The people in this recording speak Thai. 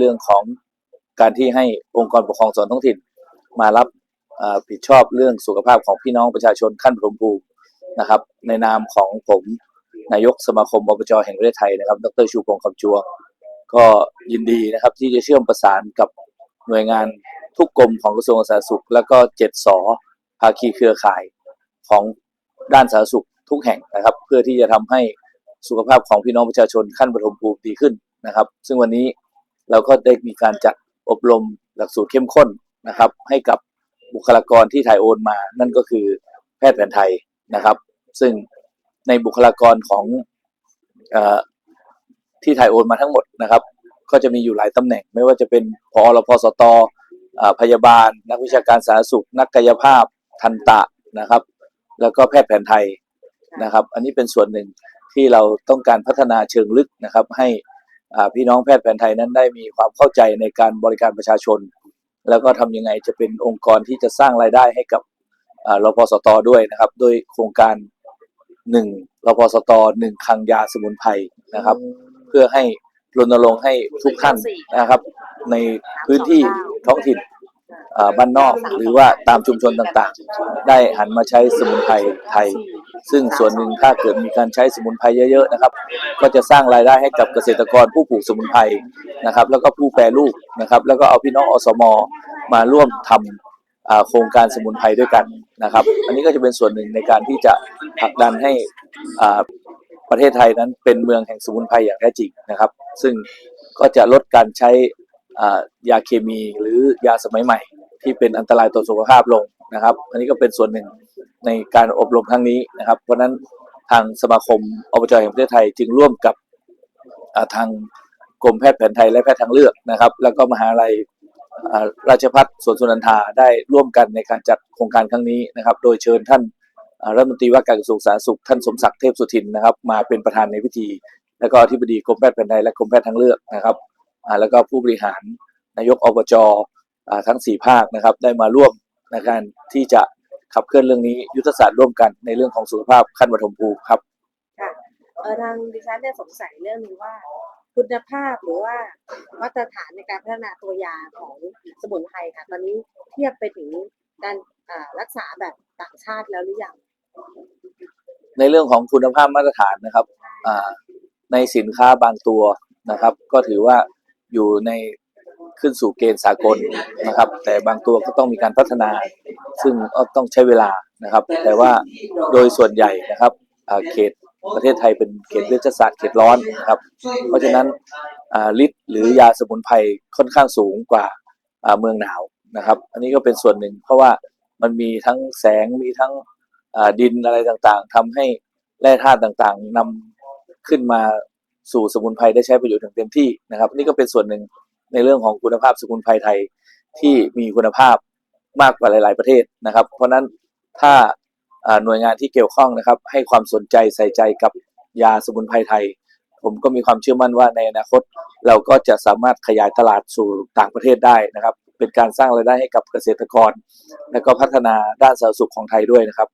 เรื่องของการที่ให้องค์กรปกครองส่วนท้องถิ่น มารับผิดชอบเรื่องสุขภาพของพี่น้องประชาชนขั้นปฐมภูมินะครับ ในนามของผมนายกสมาคมอบจแห่งประเทศไทยนะครับ ดรชูพงศ์คำจัว ก็ยินดีนะครับที่จะเชื่อมประสานกับหน่วยงานทุกกรมของกระทรวงสาธารณสุข แล้วก็เจ็ดสอภาคีเครือข่ายของด้านสาธารณสุขทุกแห่งนะครับ เพื่อที่จะทำให้สุขภาพของพี่น้องประชาชนขั้นปฐมภูมิดีขึ้นนะครับ ซึ่งวันนี้ เราก็ได้มีการจัดอบรมหลักสูตรเข้มข้นนะครับ ให้กับบุคลากรที่ถ่ายโอนมา นั่นก็คือแพทย์แผนไทยนะครับ ซึ่งในบุคลากรของอที่ถ่ายโอนมาทั้งหมดนะครับ ก็จะมีอยู่หลายตำแหน่ง ไม่ว่าจะเป็นพอรพสตอพยาบาล นักวิชาการสาธารณสุข นักกายภาพทันตะนะครับ แล้วก็แพทย์แผนไทยนะครับ อันนี้เป็นส่วนหนึ่งที่เราต้องการพัฒนาเชิงลึกนะครับ ให้ พี่น้องแพทย์แผนไทยนั้นได้มีความเข้าใจในการบริการประชาชน แล้วก็ทำยังไงจะเป็นองค์กรที่จะสร้างรายได้ให้กับอ่ารพสตด้วยนะครับโดยโครงการหนึ่งรพสตหนึ่งคังยาสมุนไพรนะครับ เพื่อให้รณรงค์ให้ทุกท่านนะครับ ในพื้นที่ท้องถิ่นบ้านนอกหรือว่าตามชุมชนต่างๆ ได้หันมาใช้สมุนไพรไทย ซึ่งส่วนหนึ่งถ้าเกิดมีการใช้สมุนไพรเยอะๆนะครับ ก็จะสร้างรายได้ให้กับเกษตรกรผู้ปลูกสมุนไพรนะครับ แล้วก็ผู้แปรรูปนะครับ แล้วก็เอาพี่น้องอสมมาร่วมทำอ่าโครงการสมุนไพรด้วยกันนะครับ อันนี้ก็จะเป็นส่วนหนึ่งในการที่จะผลักดันให้อ่าประเทศไทยนั้นเป็นเมืองแห่งสมุนไพรอย่างแท้จริงนะครับ ซึ่งก็จะลดการใช้อ่ายาเคมีหรือยาสมัยใหม่ ที่เป็นอันตรายต่อสุขภาพลง นะครับ อันนี้ก็เป็นส่วนหนึ่งในการอบรมครั้งนี้นะครับ เพราะฉะนั้นทางสมาคมอบจแห่งประเทศไทยจึงร่วมกับทางกรมแพทย์แผนไทยและแพทย์ทางเลือกนะครับ แล้วก็มหาลัยราชภัฏสวนสุนันทาได้ร่วมกันในการจัดโครงการครั้งนี้นะครับ โดยเชิญท่านรัฐมนตรีว่าการกระทรวงสาธารณสุขท่านสมศักดิ์เทพสุทินนะครับ มาเป็นประธานในพิธี แล้วก็อธิบดีกรมแพทย์แผนไทยและกรมแพทย์ทางเลือกนะครับแล้วก็ผู้บริหารนายกอบจอทั้งสี่ภาคนะครับ ได้มาร่วม ในการที่จะขับเคลื่อนเรื่องนี้ยุทธศาสตร์ร่วมกันในเรื่องของสุขภาพขั้นปฐมภูมิครับค่ะเออทางดิฉันเนี่ยสงสัยเรื่องนี้ว่า คุณภาพหรือว่ามาตรฐานในการพัฒนาตัวยาของสมุนไพรค่ะตอนนี้เทียบไปถึงการอ่ารักษาแบบต่างชาติแล้วหรือยังในเรื่องของคุณภาพมาตรฐานนะครับอ่าในสินค้าบางตัวนะครับ ก็ถือว่าอยู่ใน ขึ้นสู่เกณฑ์สากลนะครับ แต่บางตัวก็ต้องมีการพัฒนา ซึ่งก็ต้องใช้เวลานะครับ แต่ว่าโดยส่วนใหญ่นะครับเขตประเทศไทยเป็นเขตเลือดศาสตร์เขตร้อนนะครับ เพราะฉะนั้นฤทธิ์หรือยาสมุนไพรค่อนข้างสูงกว่าเมืองหนาวนะครับ อันนี้ก็เป็นส่วนหนึ่ง เพราะว่ามันมีทั้งแสงมีทั้งดินอะไรต่างๆทำให้แร่ธาตุต่างๆนำขึ้นมาสู่สมุนไพรได้ใช้ประโยชน์อย่างเต็มที่นะครับ นี่ก็เป็นส่วนหนึ่ง ในเรื่องของคุณภาพสมุนไพรไทยที่มีคุณภาพมากกว่าหลาย ๆ ประเทศนะครับ เพราะนั้นถ้าอ่าหน่วยงานที่เกี่ยวข้องนะครับ ให้ความสนใจใส่ใจกับยาสมุนไพรไทย ผมก็มีความเชื่อมั่นว่าในอนาคต เราก็จะสามารถขยายตลาดสู่ต่างประเทศได้นะครับ เป็นการสร้างรายได้ให้กับเกษตรกร และก็พัฒนาด้านสาธารณสุขของไทยด้วยนะครับ